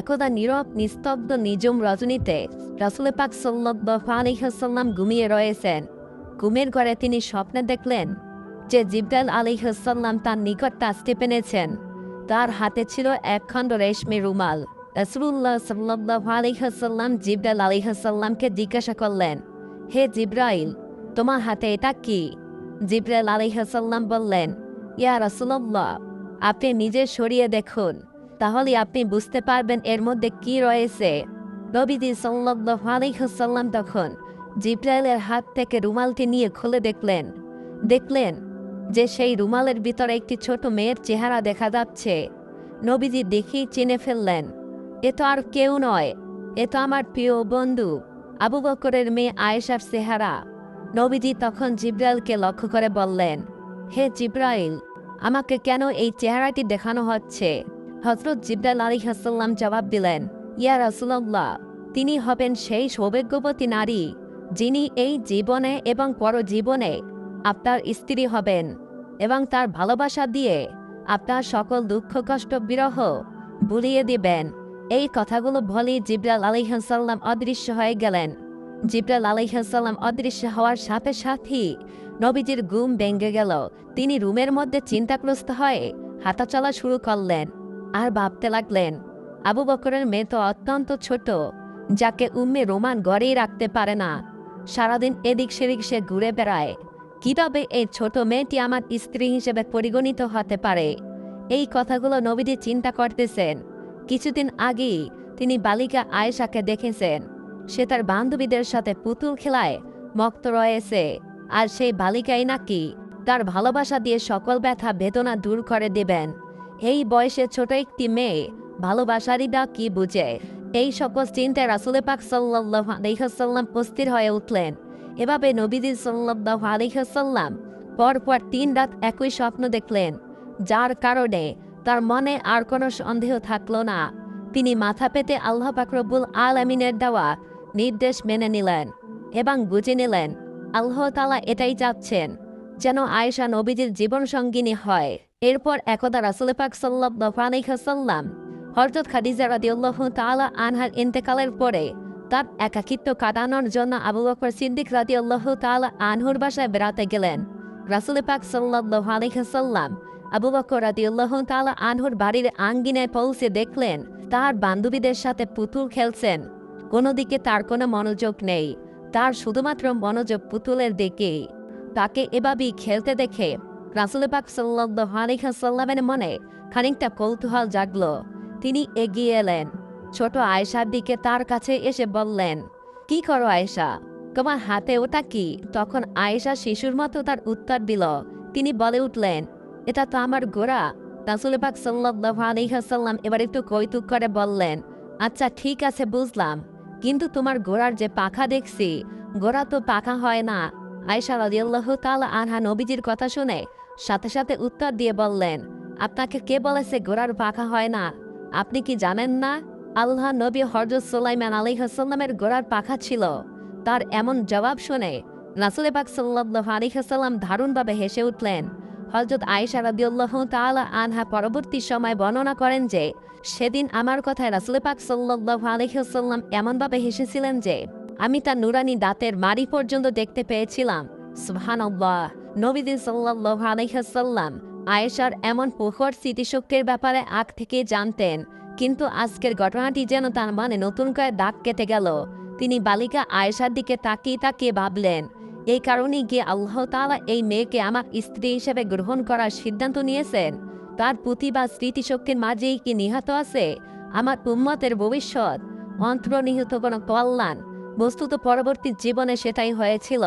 একদা নীরব নিস্তব্ধ নিজম রজনীতে রাসুল পাক সাল্লাহ আলিহাসাল্লাম ঘুমিয়ে রয়েছেন ঘুমের ঘরে তিনি স্বপ্নে দেখলেন যে জিবদাল আলিহাসাল্লাম তার নিকট তাস্তি পেনেছেন তার হাতে ছিল একখণ্ড রেশমি রুমাল। রসুল্লাহ সাল্লাহ আলিহাসাল্লাম জিবদাল আলিহাসাল্লামকে জিজ্ঞাসা করলেন, হে জিব্রাইল, তোমার হাতে এটা কি? জিব্রাইল আলিহাসাল্লাম বললেন, ইয়া রাসুল্লাহ আপনি নিজে সরিয়ে দেখুন। তাহলে আপনি বুঝতে পারবেন এর মধ্যে কি রয়েছে। নবীজি সাল্লাহ তখন জিব্রাইলের হাত থেকে রুমালটি নিয়ে খুলে দেখলেন। দেখলেন যে সেই রুমালের ভিতরে একটি ছোট মেয়ের চেহারা দেখা যাচ্ছে। নবীজি দেখেই চিনে ফেললেন, এ তো আর কেউ নয়, এ তো আমার প্রিয় বন্ধু, আবু বকরের মেয়ে আয়েশার চেহারা। নবীজি তখন জিব্রাইলকে লক্ষ্য করে বললেন, হে জিব্রাইল, আমাকে কেন এই চেহারাটি দেখানো হচ্ছে? হজরত জিব্রাইল আলী হাসাল্লাম জবাব দিলেন, ইয়া রাসুল্লাহ তিনি হবেন সেই সৌভাগ্যবতী নারী যিনি এই জীবনে এবং পরজীবনে আপনার স্ত্রী হবেন এবং তার ভালোবাসা দিয়ে আপনার সকল দুঃখ, কষ্ট, বিরহ বুলিয়ে দিবেন। এই কথাগুলো বলেই জিব্রাল আলিহাসাল্লাম অদৃশ্য হয়ে গেলেন। জিব্রাল আলিহাসাল্লাম অদৃশ্য হওয়ার সাথে সাথেই নবীজির গুম ভেঙে গেল। তিনি রুমের মধ্যে চিন্তাগ্রস্ত হয়ে হাঁটাচলা শুরু করলেন। আর ভাবতে লাগলেন, আবু বকরের মেয়ে তো অত্যন্ত ছোট, যাকে উম্মে রোমান গড়েই রাখতে পারে না। সারাদিন এদিক সেদিক সে ঘুরে বেড়ায়। কীভাবে এই ছোট মেয়েটি আমার স্ত্রী হিসেবে পরিগণিত হতে পারে? এই কথাগুলো নবীজি চিন্তা করতেছেন। কিছুদিন আগেই তিনি বালিকা আয়েশাকে দেখেছেন। সে তার বান্ধবীদের সাথে পুতুল খেলায় মক্ত রয়েছে, আর সেই বালিকাই নাকি তার ভালোবাসা দিয়ে সকল ব্যথা বেদনা দূর করে দেবেন। এই বয়সে ছোট একটি মেয়ে ভালোবাসারই বা কি বুঝে? এই সকল চিন্তায় রাসুলে পাক সাল্লাহ আলহাসাল্লাম অস্থির হয়ে উঠলেন। এভাবে নবীজি সাল্লাহ আলহাসাল্লাম পরপর তিন রাত একই স্বপ্ন দেখলেন। যার কারণে তার মনে আর কোনো সন্দেহ থাকল না। তিনি মাথা পেতে আল্লাহ পাকরবুল আল আমিনের দেওয়া নির্দেশ মেনে নিলেন এবং বুঝে নিলেন, আল্লাহ তালা এটাই চাচ্ছেন যেন আয়েশা নবীজির জীবন সঙ্গিনী হয়। এরপর একদা রাসুল পাক সাল্লাহ আলহাসাল্লাম হরজত খাদিজা রাদিউল্লাহ তালা আনহার ইন্তেকালের পরে তার একাকিত্ব কাটানোর জন্য আবু বকর সিদ্দিক রাদিউল্লাহ তালা আনহুর বাসায় বেড়াতে গেলেন। রাসুল পাক সাল্লাহ আলহাসাল্লাম আবু বকর রাদিউল্লাহ তালা আনহুর বাড়ির আঙ্গিনায় পৌঁছে দেখলেন, তার বান্ধবীদের সাথে পুতুল খেলছেন। কোনো দিকে তার কোনো মনোযোগ নেই, তার শুধুমাত্র মনোযোগ পুতুলের দিকেই। তাকে এভাবেই খেলতে দেখে রাসুল পাক সাল্লাহ আলহাসাল্লামের মনে খানিকটা কৌতূহল জাগল। তিনি এগিয়ে এলেন। ছোট আয়েশার দিকে তার কাছে এসে বললেন, কি করো আয়েশা? তোমার হাতে ওটা কি? তখন আয়েশা শিশুর মতো তার উত্তর দিল। তিনি বলে উঠলেন, এটা তো আমার গোড়া। রাসুল পাক সাল্লাহ আলহাসাল্লাম এবার একটু কৌতুক করে বললেন আচ্ছা ঠিক আছে, বুঝলাম। কিন্তু তোমার গোড়ার যে পাখা দেখছি, গোড়া তো পাখা হয় না। আয়সা রাদিয়াল্লাহ তালা আনহা নবীজির কথা শুনে সাথে সাথে উত্তর দিয়ে বললেন, আপনাকে কে বলেছে গোড়ার পাখা হয় না? আপনি কি জানেন না? আল্লাহ নবী হরজত সোলাইমান আলী হাসাল্লামের গোড়ার পাখা ছিল। তার এমন জবাব শুনে রাসুল পাক সাল্লাহ আলী হাসাল্লাম দারুণভাবে হেসে উঠলেন। হজরত আয়েশা রাদিউল্লাহ তালা আনহা পরবর্তী সময় বর্ণনা করেন যে, সেদিন আমার কথায় রাসুল পাক সাল্লাহ আলহিহাল্লাম এমনভাবে হেসেছিলেন যে, আমি তার নুরানি দাঁতের মারি পর্যন্ত দেখতে পেয়েছিলাম। সুবহানাল্লাহ। নবীদিন সাল্লাহ আলহিহাল্লাম আয়েশার এমন প্রখর স্মৃতিশক্তির ব্যাপারে আগ থেকে জানতেন। কিন্তু আজকের ঘটনাটি যেন তার মানে নতুন করে দাগ কেটে গেল। তিনি বালিকা আয়েশার দিকে তাকিয়ে তাকিয়ে ভাবলেন, এই কারণেই গিয়ে আল্লাহ তালা এই মেয়েকে আমার স্ত্রী হিসেবে গ্রহণ করার সিদ্ধান্ত নিয়েছেন? তার বা স্মৃতিশক্তির মাঝেই কি নিহত আছে? আমার উম্মতের ভবিষ্যৎ? অন্তর্নিহিত কোনো কল্যাণ? বস্তুত পরবর্তী জীবনে সেটাই হয়েছিল।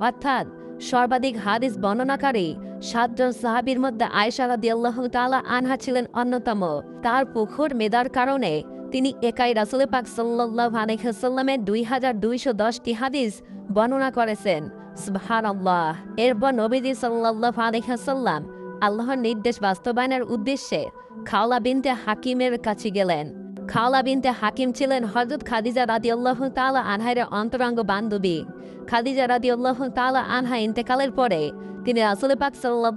অর্থাৎ সর্বাধিক হাদিস বর্ণনাকারী সাতজন সাহাবির মধ্যে আয়সা রাদিয়াল্লাহ তালা আনহা ছিলেন অন্যতম। তার পুকুর মেদার কারণে তিনি একাই রাসুল পাক সাল্লাহ আলহামের দুই হাজার দুইশো দশটি হাদিস বর্ণনা করেছেন। আল্লাহ এরপর নবীজি সাল্লাহ আলহাসাল্লাম আল্লাহর নির্দেশ বাস্তবায়নের উদ্দেশ্যে খাওলা বিনতে হাকিমের কাছে গেলেন। খাওলা বিনতে হাকিম ছিলেন হজরত খাদিজা রাদি আল্লাহ তালা আনহাইরের অন্তরঙ্গ বান্ধবী খাদিজা রাদি আল্লাহ তালা আনহা ইন্তেকালের পরে তিনি রাসুল পাক সাল্লাহ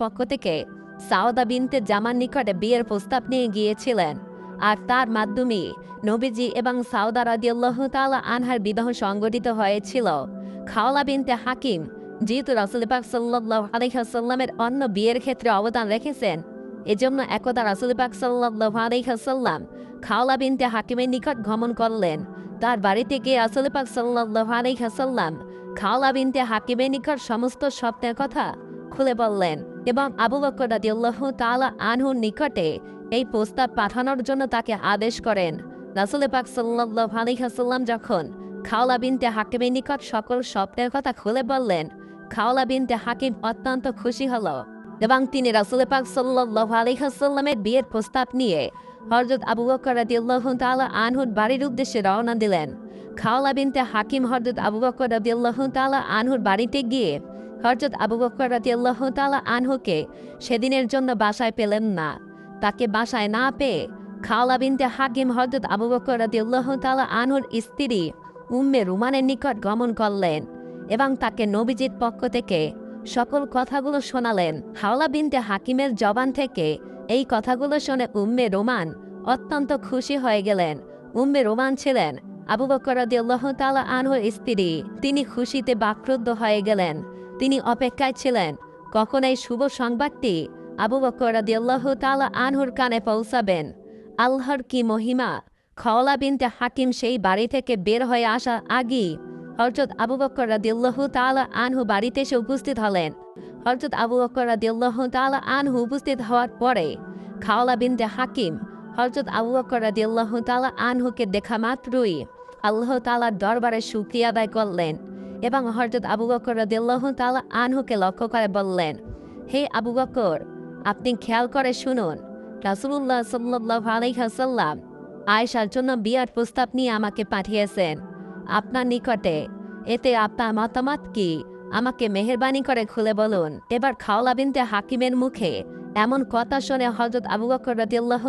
পক্ষ থেকে সাওদা বিনতে জামান নিকটে বিয়ের প্রস্তাব নিয়ে গিয়েছিলেন আর তার মাধ্যমে নবীজি এবং সাউদা রাদিয়াল্লাহ তালা আনহার বিবাহ সংগঠিত হয়েছিল খাওলা বিনতে হাকিম যেহেতু রাসুল পাক সাল্লাহ আলহাসাল্লামের অন্য বিয়ের ক্ষেত্রে অবদান রেখেছেন এজন্য একদা রাসুল পাক সাল্লাহ আলহাসাল্লাম খাওলা বিনতে হাকিমের নিকট গমন করলেন। তার বাড়িতে গিয়ে পাক সাল্লাহ আলহাসাল্লাম খাওলা বিনতে হাকিমের নিকট সমস্ত স্বপ্নের কথা খুলে বললেন এবং আবু বকর রাদিয়াল্লাহ তাআলা আনহুর নিকটে এই প্রস্তাব পাঠানোর জন্য তাকে আদেশ করেন। রাসুল পাক সাল্লাহ আলহাসাল্লাম যখন খাওলা বিনতে হাকিমের নিকট সকল স্বপ্নের কথা খুলে বললেন, খাওলা বিনতে হাকিম অত্যন্ত খুশি হল। এবং তিনি রাসুল পাক সাল্লাহ বিয়ের প্রস্তাব নিয়ে হরজত আবু বকর রাদিয়াল্লাহু তাআলা আনহুর বাড়ির উদ্দেশ্যে রওনা দিলেন। খাওলা বিনতে হাকিম হরজত আবু বকর রাদিয়াল্লাহু তাআলা আনহুর বাড়িতে গিয়ে হরজত আবু বকর রাদিয়াল্লাহু তাআলা আনহুকে সেদিনের জন্য বাসায় পেলেন না। তাকে বাসায় না পেয়ে খাওলা বিনতে হাকিম হরজত আবু বকর রাদিয়াল্লাহু তাআলা আনহুর স্ত্রী উম্মে রুমানের নিকট গমন করলেন এবং তাকে নবীজির পক্ষ থেকে সকল কথাগুলো শোনালেন। হাওলা বিনতে হাকিমের জবান থেকে এই কথাগুলো শুনে উম্মে রোমান অত্যন্ত খুশি হয়ে গেলেন। উম্মে রোমান ছিলেন আবু বকর তাআলা আনহুর স্ত্রী। তিনি খুশিতে বাক্রুদ্ধ হয়ে গেলেন। তিনি অপেক্ষায় ছিলেন, কখন এই শুভ সংবাদটি আবু বকর তাআলা আনহুর কানে পৌঁছাবেন? আল্লাহর কি মহিমা? খওলা বিনতে হাকিম সেই বাড়ি থেকে বের হয়ে আসা আগেই হরজত আবু বকর রাদিয়াল্লাহু তাআলা আনহু বাড়িতে এসে উপস্থিত হলেন। হরজত আবু বকর রাদিয়াল্লাহু তালা আনহু উপস্থিত হওয়ার পরে খাওলা বিনতে হাকিম হরজত আবু বকর রাদিয়াল্লাহু তাআলা আনহুকে দেখা মাত্রই আল্লাহ তাআলার দরবারে শুকরিয়া আদায় করলেন এবং হরজত আবু বকর রাদিয়াল্লাহু তাআলা আনহুকে লক্ষ্য করে বললেন, হে আবু বকর, আপনি খেয়াল করে শুনুন, রাসূলুল্লাহ সাল্লাল্লাহু আলাইহি ওয়াসাল্লাম আয়েশার জন্য বিয়ার প্রস্তাব নিয়ে আমাকে পাঠিয়েছেন। আপনার নিকটে। এতে আপনার মতামত কি? আমাকে মেহরবানি করে খুলে বলুন। এবার খাওলা বিনতে হাকিমের মুখে এমন কথা শুনে হজরত আবু বকর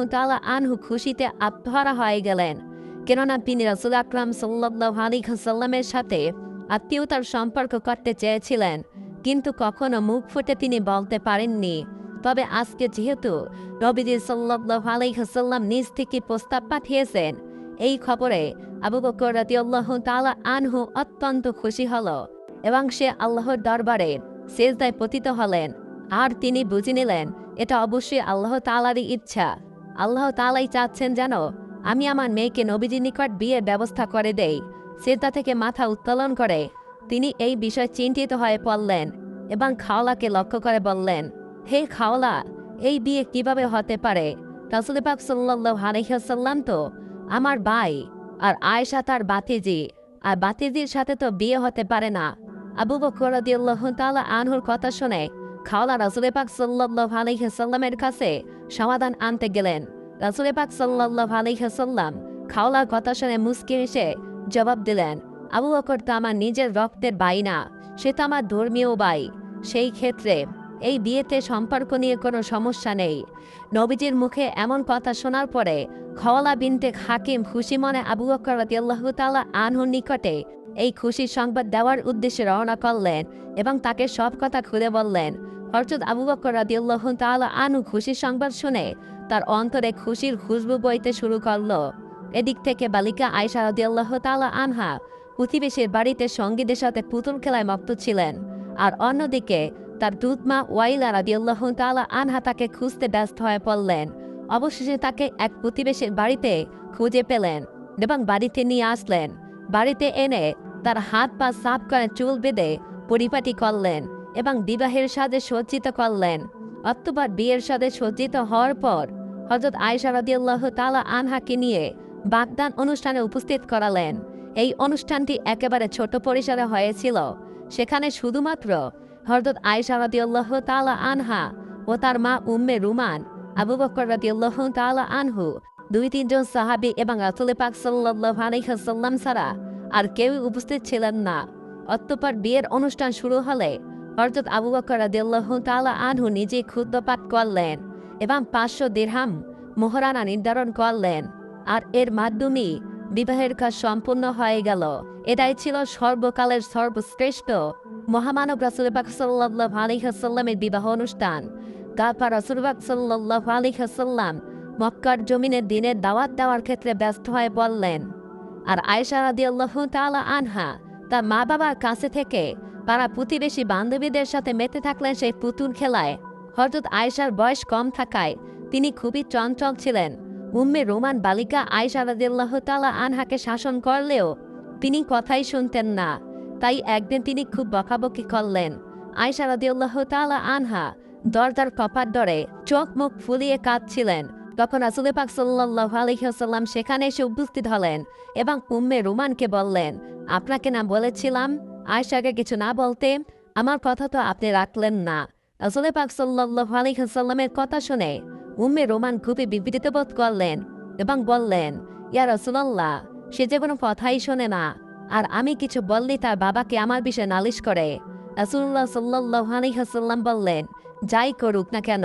তাআলা আনহু খুশিতে আত্মহারা হয়ে গেলেন। কেননা তিনি রাসূল আকরাম সাল্লাল্লাহু আলাইহি ওয়াসাল্লামের সাথে আত্মীয়তার সম্পর্ক করতে চেয়েছিলেন। কিন্তু কখনো মুখ ফুটে তিনি বলতে পারেননি। তবে আজকে যেহেতু নবীজি সাল্লাল্লাহু আলাইহি ওয়াসাল্লাম নিজ থেকে প্রস্তাব পাঠিয়েছেন, এই খবরে আবু বকর রাতি আল্লাহ তালা আনহু অত্যন্ত খুশি হল এবং সে আল্লাহর দরবারে সেজদায় পতিত হলেন। আর তিনি বুঝে নিলেন, এটা অবশ্যই আল্লাহ তালারই ইচ্ছা। আল্লাহ তাআলাই চাচ্ছেন যেন আমি আমার মেয়েকে নবীজির নিকট বিয়ের ব্যবস্থা করে দেই। সেজদা থেকে মাথা উত্তোলন করে তিনি এই বিষয়ে চিন্তিত হয়ে পড়লেন এবং খাওলাকে লক্ষ্য করে বললেন, হে খাওলা, এই বিয়ে কীভাবে হতে পারে? রাসুল পাক সাল্লাহ আলহিহাসাল্লাম তো আমার ভাই আর আয়েশা তার বাতিজি। আর বাতিজির সাথে তো বিয়ে হতে পারে না। আবু বকর আনহুর কথা শুনে খাওলা রাসুল পাক সাল্লাহ আলহিহাসাল্লামের কাছে সমাধান আনতে গেলেন। রাসুল পাক সাল্লাহ আলহিহাসাল্লাম খাওলার কথা শুনে মুস্কি এসে জবাব দিলেন, আবু বকর তো আমার নিজের রক্তের বাই না সে তো আমার ধর্মীয় বাই। সেই ক্ষেত্রে এই বিয়েতে সম্পর্ক নিয়ে কোনো সমস্যা নেই। নবীজির মুখে এমন কথা শোনার পরে খওয়ালা বিনতে হাকিম খুশি মনে আবু তাআলা আনহুর নিকটে এই খুশির সংবাদ দেওয়ার উদ্দেশ্যে রওনা করলেন এবং তাকে সব কথা খুলে বললেন। হরচত আবু বকর রাদিয়াল্লাহু তাআলা আনু খুশির সংবাদ শুনে তার অন্তরে খুশির খুশবু বইতে শুরু করল। এদিক থেকে বালিকা আয়সা রাদিয়াল্লাহু তাআলা আনহা প্রতিবেশীর বাড়িতে সঙ্গীদের সাথে পুতুল খেলায় মত্ত ছিলেন। আর অন্যদিকে তার দুধমা ওয়াইলা রাদিয়াল্লাহ তাআলা আনহা তাকে খুঁজতে ব্যস্ত হয়ে পড়লেন। অবশেষে তাকে এক প্রতিবেশীর বাড়িতে খুঁজে পেলেন এবং বাড়িতে নিয়ে আসলেন। বাড়িতে এনে তার হাত পা সাফ করে চুল বেঁধে পরিপাটি করলেন এবং বিবাহের সাজে সজ্জিত করলেন। অক্টোবর বিয়ের সাথে সজ্জিত হওয়ার পর হজরত আয়সা রাদিয়াল্লাহ তালা আনহাকে নিয়ে বাগদান অনুষ্ঠানে উপস্থিত করালেন। এই অনুষ্ঠানটি একেবারে ছোট পরিসরে হয়েছিল। সেখানে শুধুমাত্র হরদত আয়সা রাদিয়াল্লাহ তালা আনহা ও তার মা উম্মে রুমান, আবু বকর রাদিয়াল্লাহ তাআলা আনহু, দুই তিনজন সাহাবী এবং রাসূল পাক সাল্লাল্লাহু আলাইহি ওয়াসাল্লাম ছাড়া আর কেউই উপস্থিত ছিলেন না। অতঃপর বিয়ের অনুষ্ঠান শুরু হলে হরজত আবু বকর রাদিয়াল্লাহ তাআলা আনহু নিজে ক্ষুদ্র পাঠ করলেন এবং পাঁচশো দিরহাম মোহরানা নির্ধারণ করলেন আর এর মাধ্যমে বিবাহের কাজ সম্পূর্ণ হয়ে গেল। এটাই ছিল সর্বকালের সর্বশ্রেষ্ঠ মহামানব রাসুলবাক সাল্লাহ আলিহাসাল্লামের বিবাহ অনুষ্ঠান। তারপর রাসুলবাক সাল্লাহ আলিহাসাল্লাম মক্কার জমিনে দিনের দাওয়াত দেওয়ার ক্ষেত্রে ব্যস্ত হয়ে বললেন আর আয়সা রাদিয়াল্লাহু তাআলা আনহা তার মা বাবার কাছে থেকে পাড়া প্রতিবেশী বান্ধবীদের সাথে মেতে থাকলেন সেই পুতুল খেলায়। হযরত আয়েশার বয়স কম থাকায় তিনি খুবই চঞ্চল ছিলেন। উম্মে রোমান বালিকা আয়েশা রাদিয়াল্লাহু তাআলা আনহাকে শাসন করলেও তিনি কথাই শুনতেন না। তাই একদিন তিনি খুব বকাবকি করলেন। আয়েশা রাদিয়াল্লাহু তাআলা আনহা দরজার কপার ডরে চোখ মুখ ফুলিয়ে কাঁদছিলেন। তখন রাসুল পাক সাল্লাল্লাহু আলাইহি সেখানে এসে উপস্থিত হলেন এবং উম্মে রোমানকে বললেন, আপনাকে না বলেছিলাম আয়েশাকে কিছু না বলতে? আমার কথা তো আপনি রাখলেন না। রাসুল পাক সাল্লাল্লাহু আলাইহি কথা শুনে উম্মে রোমান খুবই বিবৃত বোধ করলেন এবং বললেন, ইয়া রাসূলুল্লাহ, সে যে কোনো কথাই শোনে না। আর আমি কিছু বললেই তার বাবাকে আমার বিষয়ে নালিশ করে। রাসূলুল্লাহ সাল্লাল্লাহু আলাইহি বললেন, যাই করুক না কেন,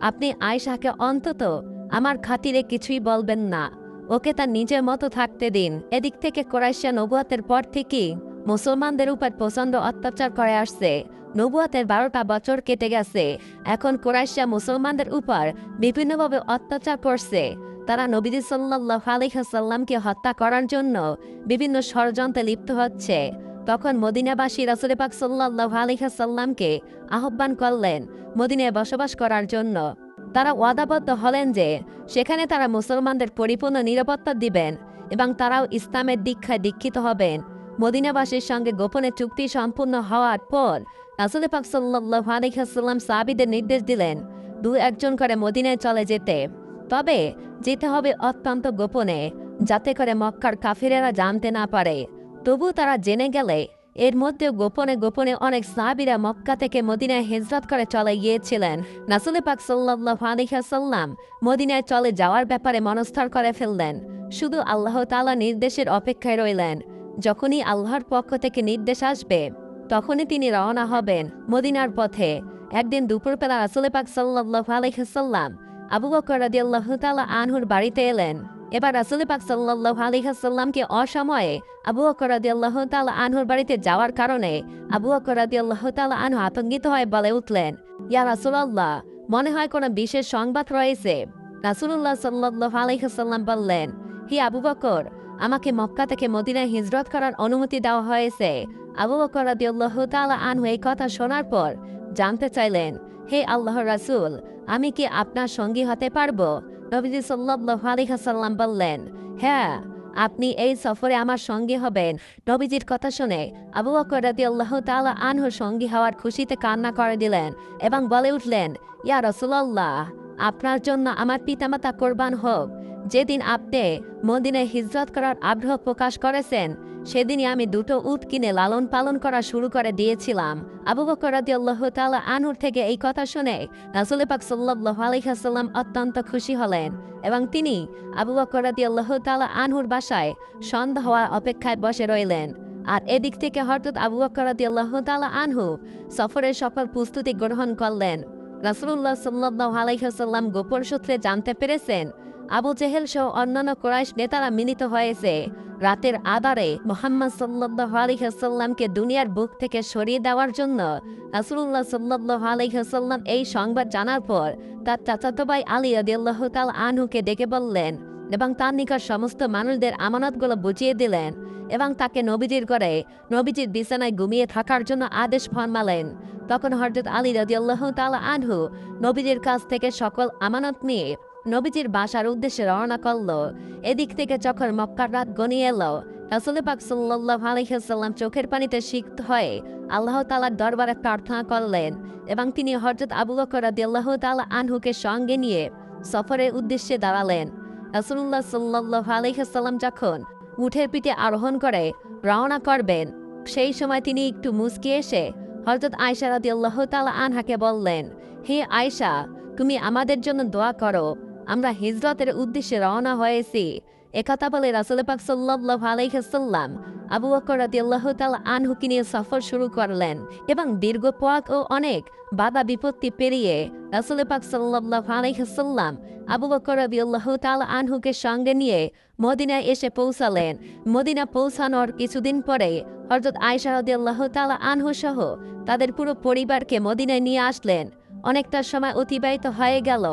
আপনি আয়েশাকে অন্তত আমার খাতিরে কিছুই বলবেন না। ওকে তার নিজের মতো থাকতে দিন। এদিক থেকে কোরাইশা নবুয়াতের পর থেকেই মুসলমানদের উপর প্রচণ্ড অত্যাচার করে আসছে। নবুয়াতের বারোটা বছর কেটে গেছে। এখন কোরাইশা মুসলমানদের উপর বিভিন্নভাবে অত্যাচার করছে। তারা নবীজি সাল্লাহ আলিহাসাল্লামকে হত্যা করার জন্য বিভিন্ন ষড়যন্ত্রে লিপ্ত হচ্ছে। তখন মদিনাবাসী রাসুল পাক সাল্লাহ আলিহাসাল্লামকে আহ্বান করলেন মদিনায় বসবাস করার জন্য। তারা ওয়াদাবদ্ধ হলেন যে সেখানে তারা মুসলমানদের পরিপূর্ণ নিরাপত্তা দিবেন এবং তারাও ইসলামের দীক্ষায় দীক্ষিত হবেন। মদিনাবাসীর সঙ্গে গোপনে চুক্তি সম্পূর্ণ হওয়ার পর রাসুল পাক সাল্লাহ আলিহাসাল্লাম সাবিদের নির্দেশ দিলেন দু একজন করে মদিনায় চলে যেতে। তবে যেতে হবে অত্যন্ত গোপনে, যাতে করে মক্কার কাফিরেরা জানতে না পারে। তবু তারা জেনে গেলে, এর মধ্যেও গোপনে গোপনে অনেক সাহাবিরা মক্কা থেকে মদিনায় হেজরত করে চলে গিয়েছিলেন। নাসুল পাক সাল্লাহ আলিহাসাল্লাম মদিনায় চলে যাওয়ার ব্যাপারে মনস্থর করে ফেললেন। শুধু আল্লাহ তালা নির্দেশের অপেক্ষায় রইলেন। যখনই আল্লাহর পক্ষ থেকে নির্দেশ আসবে, তখনই তিনি রওনা হবেন মদিনার পথে। একদিন দুপুরবেলা রাসুল পাক সাল্লাহ আলিহাসাল্লাম আবু বকর রাদিয়াল্লাহু তাআলা আনহুর বাড়িতে এলেন। এবার রাসুল পাক সাল্লাল্লাহু আলাইহি সাল্লামকে অসময়ে আবু বকর রাদিয়াল্লাহু তাআলা আনহুর বাড়িতে যাওয়ার কারণে আবু বকর রাদিয়াল্লাহু তাআলা আনহু আতঙ্কিত হয়ে বলে উঠলেন, ইয়া রাসূলুল্লাহ, মনে হয় কোনো বিশেষ সংবাদ রয়েছে? রাসূলুল্লাহ সাল্লাল্লাহু আলাইহি সাল্লাম বললেন, হি আবু বকর, আমাকে মক্কা থেকে মদিনায় হিজরত করার অনুমতি দেওয়া হয়েছে। আবু বকর রাদিয়াল্লাহু তাআলা আনহু এই কথা শোনার পর জানতে চাইলেন, হে আল্লাহ রাসূল, আমি কি আপনার সঙ্গী হতে পারব? নবীজি সাল্লাহ আলিহাসাল্লাম বললেন হ্যাঁ আপনি এই সফরে আমার সঙ্গী হবেন। নবীজির কথা শুনে আবু রাদি আল্লাহ তাআলা আনহুর সঙ্গী হওয়ার খুশিতে কান্না করে দিলেন এবং বলে উঠলেন, ইয়া রসুল্লাহ আপনার জন্য আমার পিতামাতা কোরবান হোক যেদিন আপনি মদিনে হিজরত করার আগ্রহ প্রকাশ করেছেন, সেদিনই আমি দুটো উট কিনে লালন পালন করা শুরু করে দিয়েছিলাম। আবু বকর রাদিয়াল্লাহু তাআলা আনহুর থেকে এই কথা শুনে রাসূল সাল্লাল্লাহু আলাইহি অত্যন্ত খুশি হলেন এবং তিনি আবু বকর রাদিয়াল্লাহু তাআলা আনহুর বাসায় সন্ধ্যা হওয়ার অপেক্ষায় বসে রইলেন। আর এদিক থেকে হঠাৎ আবু বকর রাদিয়াল্লাহু তাআলা আনহু সফরের সফল প্রস্তুতি গ্রহণ করলেন। রাসূলুল্লাহ সাল্লাল্লাহু আলাইহি ওয়াসাল্লাম গোপন সূত্রে জানতে পেরেছেন আবু জেহেল সহ অন্যান্য কোরাইশ নেতারা মিলিত হয়েছে। রাতের আধারে মোহাম্মদ সাল্লাহ আলিহাসাল্লামকে দুনিয়ার বুক থেকে সরিয়ে দেওয়ার জন্য রাসুল্লাহ সাল্লাহ আলিহাসাল্লাম এই সংবাদ জানার পর তার চাচাতো ভাই আলী আদিয়াল্লাহ তাল আনহুকে ডেকে বললেন এবং তার নিকট সমস্ত মানুষদের আমানতগুলো বুঝিয়ে দিলেন এবং তাকে নবীজির করে নবীজির বিছানায় ঘুমিয়ে থাকার জন্য আদেশ ফরমালেন। তখন হরজত আলী রাদিয়াল্লাহ তাল আনহু নবীজির কাছ থেকে সকল আমানত নিয়ে নবীজির বাসার উদ্দেশ্যে রওনা করল। এদিক থেকে যখন মক্কার রাত গনিয়ে এলো। রাসুল পাক সাল্লাহ আলহিহাল্লাম চোখের পানিতে সিক্ত হয়ে আল্লাহ তালার দরবারে প্রার্থনা করলেন এবং তিনি হরজত আবু বকর আল্লাহ তালা আনহুকে সঙ্গে নিয়ে সফরের উদ্দেশ্যে দাঁড়ালেন। রাসুল্লাহ সাল্লাহ আলহিহাল্লাম যখন উঠের পিঠে আরোহণ করে রওনা করবেন, সেই সময় তিনি একটু মুসকি এসে হরজত আয়সা রাদি আল্লাহ তালা আনহাকে বললেন, হে আয়সা তুমি আমাদের জন্য দোয়া করো। আমরা হিজরতের উদ্দেশ্যে রওনা হয়েছি। একথা বলে রাসুল পাক সাল্লাহ আলাইহাল্লাম আবু বকর রাদিয়াল্লাহ তাআলা আনহুকে নিয়ে সফর শুরু করলেন এবং দীর্ঘ পথ ও অনেক বাধা বিপত্তি পেরিয়ে রাসুল পাক সাল্লাহ আলাইহাল্লাম আবু বকর রাদিয়াল্লাহ তাআলা আনহুকে সঙ্গে নিয়ে মদিনায় এসে পৌঁছালেন। মদিনা পৌঁছানোর কিছুদিন পরে হযরত আয়েশা রাদিয়াল্লাহ তাআলা আনহু সহ তাদের পুরো পরিবারকে মদিনায় নিয়ে আসলেন। অনেকটা সময় অতিবাহিত হয়ে গেল।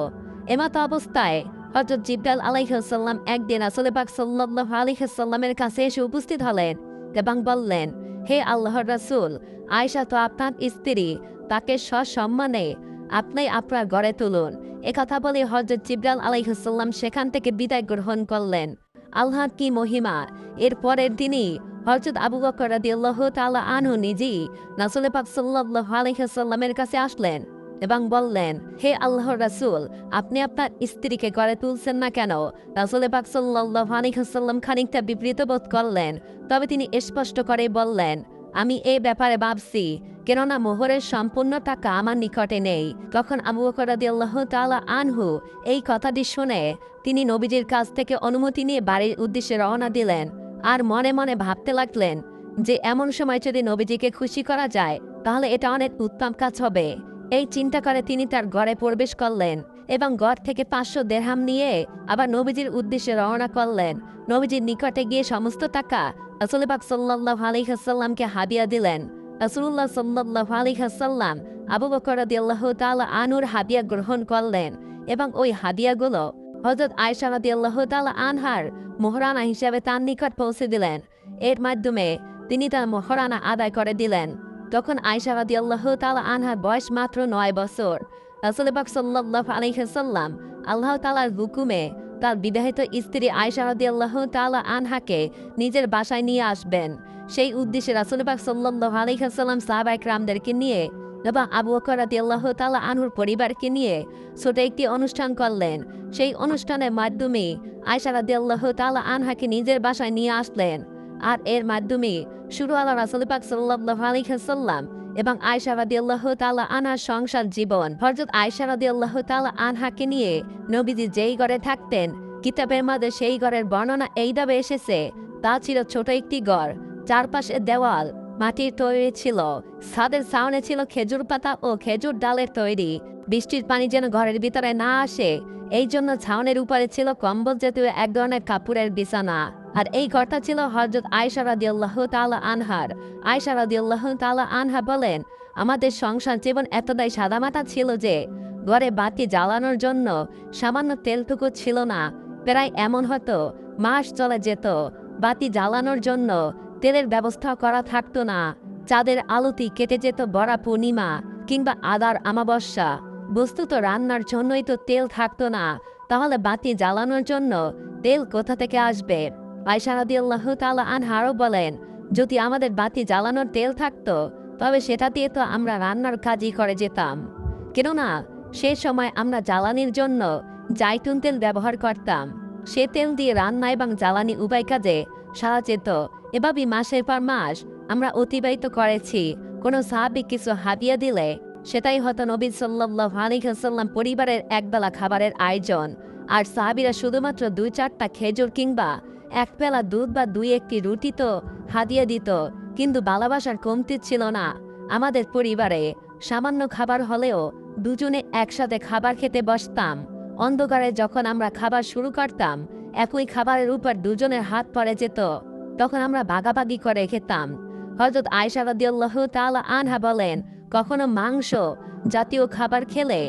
এমত অবস্থায় হজরত জিব্রাল আলাইহাল্লাম একদিন আসলেবাক সাল্লাহ আলাইহাল্লামের কাছে এসে উপস্থিত হলেন এবং বললেন, হে আল্লাহর রাসূল আয়সা তো আপনার স্ত্রী, তাকে সসম্মানে আপনি আপনার গড়ে তুলুন। একথা বলে হজরত জিব্রাল আলাইহাল্লাম সেখান থেকে বিদায় গ্রহণ করলেন। আল্লাহর কি মহিমা! এর পরের দিনই হজরত আবু বকর রাদিয়াল্লাহু তাআলা আনহু নিজেই রাসূল পাক সাল্লাল্লাহু আলাইহি কাছে আসলেন। এবং বললেন, হে আল্লাহ রাসূল, আপনি আপনার স্ত্রীকে গড়ে তুলছেন না কেন? রাসুল পাক আলাইহি খানিকটা বিবৃত বোধ করলেন। তবে তিনি স্পষ্ট করে বললেন, আমি এ ব্যাপারে ভাবছি, কেননা মোহরের সম্পূর্ণ টাকা আমার নিকটে নেই। তখন আবু বকর রাদিয়াল্লাহু তাআলা আনহু এই কথাটি শুনে তিনি নবীজির কাছ থেকে অনুমতি নিয়ে বাড়ির উদ্দেশ্যে রওনা দিলেন আর মনে মনে ভাবতে লাগলেন যে, এমন সময় যদি নবীজিকে খুশি করা যায়, তাহলে এটা অনেক উত্তম কাজ হবে। এই চিন্তা করে তিনি তার ঘরে প্রবেশ করলেন এবং ঘর থেকে পাঁচশো দেড়হাম নিয়ে আবার নবীজির উদ্দেশ্যে রওনা করলেন। নবীজির নিকটে গিয়ে সমস্ত টাকা রসুলবাক সাল্লাহ আলিহাসাল্লামকে হাদিয়া দিলেন। রসুল্লাহ সাল্লাহ আলিহাসাল্লাম আবু বকর রাদিয়াল্লাহ তাআলা আনুর হাবিয়া গ্রহণ করলেন এবং ওই হাদিয়াগুলো হজরত আয়সা রাদিয়াল্লাহ তাআলা আনহার মোহরানা হিসাবে তার নিকট পৌঁছে দিলেন। এর মাধ্যমে তিনি তার মোহরানা আদায় করে দিলেন। তখন আয়সা রাদিয়াল্লাহ তাআলা আনহার বয়স মাত্র নয় বছর। রাসুলবাক সাল্লাহ আলহিহাল্লাম আল্লাহ তালার হুকুমে তার বিবাহিত স্ত্রী আয়সা রাদিয়াল্লাহ তালা আনহাকে নিজের বাসায় নিয়ে আসবেন। সেই উদ্দেশ্যে রাসুলবাক সাল্লাহ আলহিহাল্লাম সাহাবাইক রামদেরকে নিয়ে এবং আবু বকর রাদিয়াল্লাহু তাআলা আনহুর পরিবারকে নিয়ে ছোট একটি অনুষ্ঠান করলেন। সেই অনুষ্ঠানের মাধ্যমে আয়সা রাদিয়াল্লাহু তালা আনহাকে নিজের বাসায় নিয়ে আসলেন। আর এর মাধ্যমে শুরু আল্লাহ রাসুলপাক সাল্লাহ আলিহাসাল্লাম এবং আয়সা রাদি আল্লাহ তালা আনহার সংসার জীবন। হরজত আয়সা রাদি আল্লাহ তালা আনহাকে নিয়ে নবীজি যেই ঘরে থাকতেন, কিতাবের মধ্যে সেই ঘরের বর্ণনা এইভাবে এসেছে, তা ছিল ছোট একটি ঘর, চারপাশে দেওয়াল মাটির তৈরি ছিল, ছাদের ছাউনে ছিল, খেজুর পাতা ও খেজুর ডালের তৈরি। বৃষ্টির পানি যেন ঘরের ভিতরে না আসে, এই জন্য ছাউনের উপরে ছিল কম্বল জাতীয় এক ধরনের কাপড়ের বিছানা। আর এই ঘরটা ছিল হজরত আয়সা রাদিয়াল্লাহ তালা আনহার। আয়সা রাদিয়াল্লাহ তাআলা আনহা বলেন, আমাদের সংসার জীবন এতটাই সাদামাটা ছিল যে, ঘরে বাতি জ্বালানোর জন্য সামান্য তেলটুকু ছিল না। প্রায় এমন হতো, মাস চলে যেত, বাতি জ্বালানোর জন্য তেলের ব্যবস্থা করা থাকতো না। চাঁদের আলোতি কেটে যেত বড়া পূর্ণিমা কিংবা আদার আমাবস্যা। বস্তুত রান্নার জন্যই তো তেল থাকতো না। তাহলে বাতি জ্বালানোর জন্য তেল কোথা থেকে আসবে? আয়সারাদিয়াল্লাহ তালা আনহারও বলেন, যদি আমাদের বাতি জ্বালানোর তেল থাকতো, তবে সেটা দিয়ে তো আমরা রান্নার কাজই করে যেতাম। কেননা, সে সময় আমরা জ্বালানির জন্য জাইতুন তেল ব্যবহার করতাম। সে তেল দিয়ে রান্না এবং জ্বালানি উভয় কাজে সারা যেত। এভাবেই মাসের পর মাস আমরা অতিবাহিত করেছি। কোনো সাহাবিক কিছু হাবিয়া দিলে, সেটাই হতো নবী সাল্লাহ আলিহাসাল্লাম পরিবারের একবেলা খাবারের আয়োজন। আর সাহাবিরা শুধুমাত্র দুই চারটা খেজুর কিংবা এক পেলা দুধ বা দুই একটি রুটি তো হাদিয়া দিত, কিন্তু ভালোবাসার কমতি ছিল না। আমাদের পরিবারে সামান্য খাবার হলেও দুজনে একসাথে খাবার খেতে বসতাম। অন্ধকারে যখন আমরা খাবার শুরু করতাম, একই খাবারের উপর দুজনের হাত পড়ে যেত। তখন আমরা বাগাবাগি করে খেতাম। হজরত আয়সা রাদিয়াল্লাহু তাআলা আনহা বলেন, কখনো মাংস জাতীয় খাবার খেলে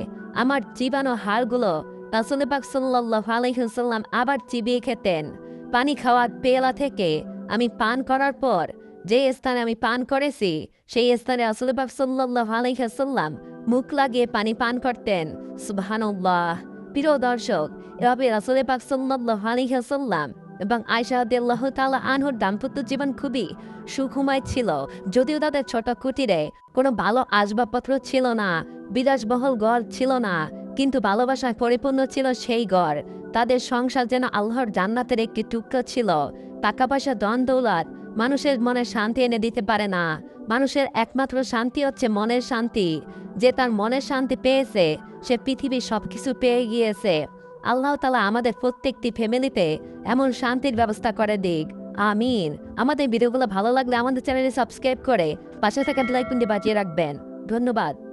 আমার চিবানো হাড়গুলো রাসূল পাক সাল্লাল্লাহু আলাইহি ওয়াসাল্লাম আবার চিবিয়ে খেতেন। পানি খাওয়ার পেলা থেকে আমি পান করার পর যে স্থানে আমি পান করেছি, সেই স্থানে রাসূল পাক সাল্লাল্লাহু আলাইহি ওয়াসাল্লাম মুখ লাগিয়ে পানি পান করতেন। সুবহানাল্লাহ। প্রিয় দর্শক, এভাবে রাসূল পাক সাল্লাল্লাহু আলাইহি ওয়াসাল্লাম এবং আয়সা আদিয়াল্লাহ তালা আনহুর দাম্পত্য জীবন খুবই সুখময় ছিল। যদিও তাদের ছোট কুটিরে কোনো ভালো আসবাবপত্র ছিল না, বিলাসবহল ঘর ছিল না, কিন্তু ভালোবাসায় পরিপূর্ণ ছিল সেই ঘর। তাদের সংসার যেন আল্লাহর জান্নাতের একটি টুকরো ছিল। টাকা পয়সা দন দৌলত মানুষের মনে শান্তি এনে দিতে পারে না। মানুষের একমাত্র শান্তি হচ্ছে মনের শান্তি। যে তার মনের শান্তি পেয়েছে, সে পৃথিবীর সবকিছু পেয়ে গিয়েছে। আল্লাহ তালা আমাদের প্রত্যেকটি ফ্যামিলিতে এমন শান্তির ব্যবস্থা করে দিক। আমিন। আমাদের ভিডিওগুলো ভালো লাগলে আমাদের চ্যানেলে সাবস্ক্রাইব করে পাশে থাকা বেলাইকনটি বাজিয়ে রাখবেন। ধন্যবাদ।